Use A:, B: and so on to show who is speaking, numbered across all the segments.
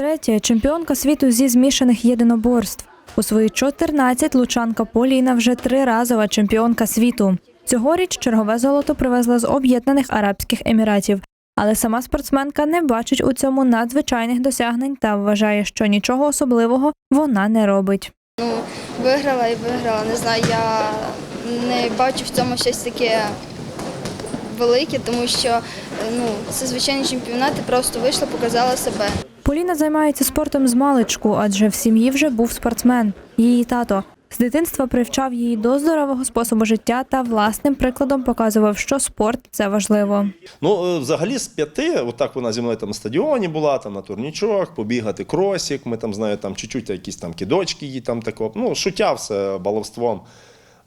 A: Втретє, чемпіонка світу зі змішаних єдиноборств. У свої 14 лучанка Поліна вже триразова чемпіонка світу. Цьогоріч чергове золото привезла з Об'єднаних Арабських Еміратів. Але сама спортсменка не бачить у цьому надзвичайних досягнень та вважає, що нічого особливого вона не робить.
B: Ну, виграла і виграла. Не знаю, я не бачу в цьому щось таке велике, тому що ну, це звичайні чемпіонати, просто вийшла, показала себе.
A: Поліна займається спортом з маличку, адже в сім'ї вже був спортсмен. Її тато з дитинства привчав її до здорового способу життя та власним прикладом показував, що спорт це важливо.
C: Ну, е, взагалі з п'яти, отак вона зі мною там на стадіоні була, там на турнічок, побігати кросік, ми там, знаю, там чуть-чуть якісь там кидочки їй там тако, ну, шуття все баловством.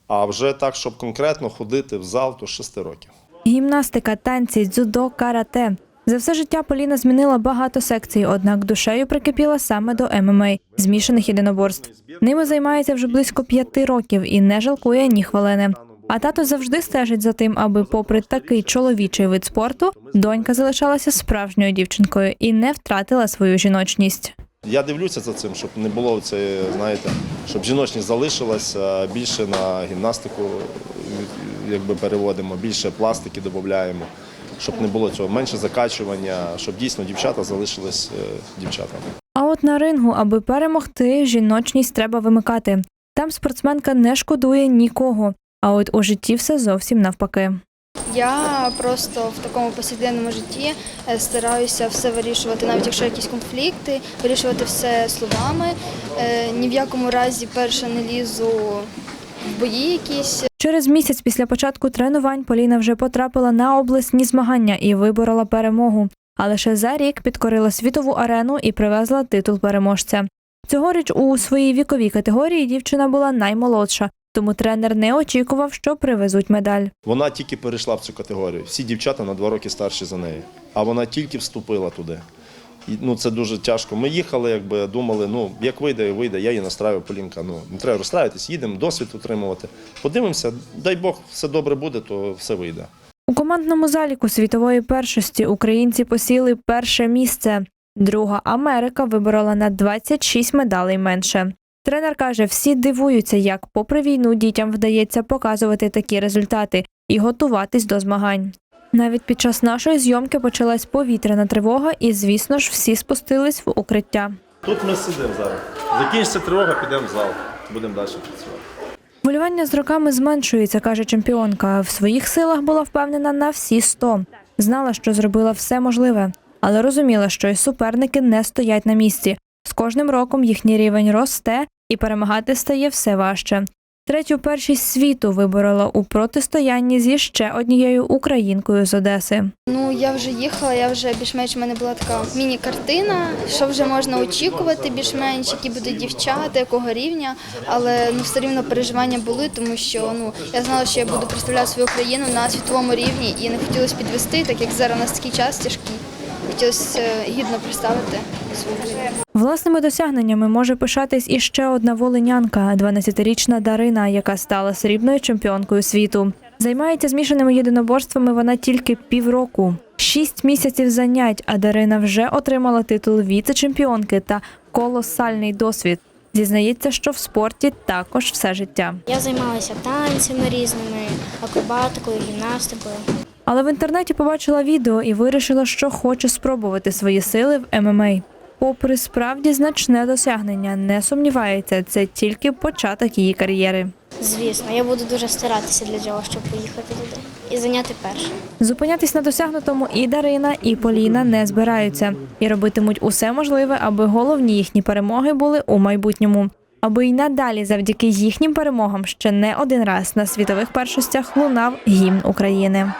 C: А вже так, щоб конкретно ходити в зал, то з шести років.
A: Гімнастика, танці, дзюдо, карате. За все життя Поліна змінила багато секцій, однак душею прикипіла саме до ММА – змішаних єдиноборств. Ними займається вже близько п'яти років і не жалкує ні хвилини. А тато завжди стежить за тим, аби, попри такий чоловічий вид спорту, донька залишалася справжньою дівчинкою і не втратила свою жіночність.
C: Я дивлюся за цим, щоб не було це, знаєте, щоб жіночність залишилася, більше на гімнастику якби переводимо, більше пластики додаємо, щоб не було цього, менше закачування, щоб дійсно дівчата залишились е, дівчатами.
A: А от на рингу, аби перемогти, жіночність треба вимикати. Там спортсменка не шкодує нікого. А от у житті все зовсім навпаки.
B: Я просто в такому повсякденному житті е, стараюся все вирішувати, навіть якщо якісь конфлікти, вирішувати все словами. Е, Ні в якому разі перше не лізу в бої якісь.
A: Через місяць після початку тренувань Поліна вже потрапила на обласні змагання і виборола перемогу. А лише за рік підкорила світову арену і привезла титул переможця. Цьогоріч у своїй віковій категорії дівчина була наймолодша, тому тренер не очікував, що привезуть медаль.
C: Вона тільки перейшла в цю категорію. Всі дівчата на два роки старші за неї. А вона тільки вступила туди. І, ну, це дуже тяжко. Ми їхали, якби думали, ну як вийде, вийде. Я її настраю, Полінка. Ну не треба розстраюватись, їдемо, досвід отримувати. Подивимося, дай Бог, все добре буде, то все вийде.
A: У командному заліку світової першості українці посіли перше місце. Друга Америка виборола на 26 медалей менше. Тренер каже, всі дивуються, як попри війну дітям вдається показувати такі результати і готуватись до змагань. Навіть під час нашої зйомки почалась повітряна тривога, і, звісно ж, всі спустились в укриття.
C: Тут ми сидимо зараз. Закінчиться тривога, підемо в зал. Будемо далі працювати.
A: Хвилювання з роками зменшується, каже чемпіонка. В своїх силах була впевнена на всі 100. Знала, що зробила все можливе, але розуміла, що і суперники не стоять на місці. З кожним роком їхній рівень росте і перемагати стає все важче. Третю першість світу виборола у протистоянні зі ще однією українкою з Одеси.
B: Ну я вже їхала, я вже більш-менш у мене була така міні-картина, що вже можна очікувати, більш-менш які будуть дівчата, якого рівня. Але ну все рівно переживання були, тому що ну я знала, що я буду представляти свою країну на світовому рівні і не хотілося підвести, так як зараз у нас такий час тяжкий. Хотілося е, гідно представити свою країну.
A: Власними досягненнями може пишатись і ще одна волинянка, 12-річна Дарина, яка стала срібною чемпіонкою світу. Займається змішаними єдиноборствами вона тільки півроку. Шість місяців занять, а Дарина вже отримала титул віце-чемпіонки та колосальний досвід. Зізнається, що в спорті також все життя.
D: Я займалася танцями різними, акробатикою, гімнастикою.
A: Але в інтернеті побачила відео і вирішила, що хоче спробувати свої сили в ММА. Попри справді значне досягнення, не сумнівається, це тільки початок її кар'єри.
D: Звісно, я буду дуже старатися для цього, щоб поїхати туди і зайняти перше.
A: Зупинятись на досягнутому і Дарина, і Поліна не збираються і робитимуть усе можливе, аби головні їхні перемоги були у майбутньому. Аби й надалі, завдяки їхнім перемогам, ще не один раз на світових першостях лунав гімн України.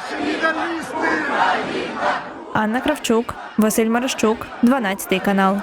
A: Анна Кравчук, Василь Марищук, 12 канал.